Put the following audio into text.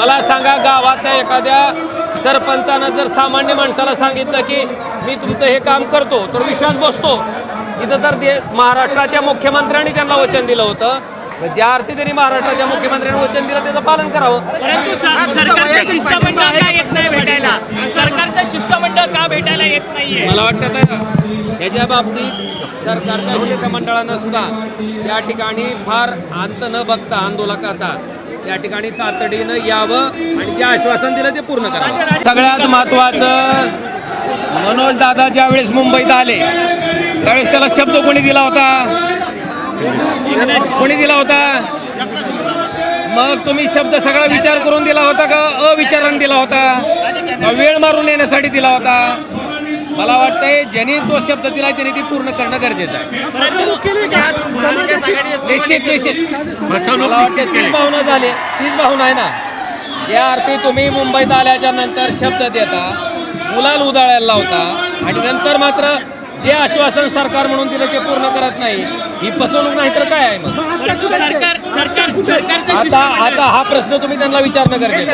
मला सांगा गावातल्या एखाद्या सरपंचानं जर सामान्य माणसाला सांगितलं की मी तुमचं हे काम करतो तर विश्वास बसतो. इथं तर दे महाराष्ट्राच्या मुख्यमंत्र्यांनी त्यांना वचन दिलं होतं. ज्या अर्थी त्यांनी महाराष्ट्राच्या मुख्यमंत्र्यांनी वचन दिलं त्याचं पालन करावं. परंतु सर- सरकारचं शिष्टमंडळ का येत नाही भेटायला? सरकारचं शिष्टमंडळ का भेटायला येत नाहीये? मला वाटतं याच्या बाबतीत सरकारच्या शिष्टमंडळानं सुद्धा त्या ठिकाणी फार अंत न बघता आंदोलकाचा या ठिकाणी तातडीनं यावं आणि जे आश्वासन दिलं ते पूर्ण करावं. सगळ्यात महत्वाचं मनोज दादा ज्यावेळेस मुंबईत आले त्यावेळेस त्याला शब्द कोणी दिला होता? कोणी दिला होता? मग तुम्ही शब्द सगळा विचार करून दिला होता का अविचाराने दिला होता? का वेळ मारून येण्यासाठी दिला होता? मला वाटतंय ज्यांनी तो शब्द दिला त्याने ती पूर्ण करणं गरजेचं आहे. निश्चित निश्चित. मला वाटतं तीच भावना झाली तीच भावना आहे ना. या अर्थी तुम्ही मुंबईत आल्याच्यानंतर शब्द देता मुलाला उदाळायला लावता आणि नंतर मात्र जे आश्वासन सरकार म्हणून दिलं ते पूर्ण करत नाही ही फसवणूक नाही तर काय आहे मग? सरकार सरकार आता आता हा प्रश्न तुम्ही त्यांना विचारणं गरजेचं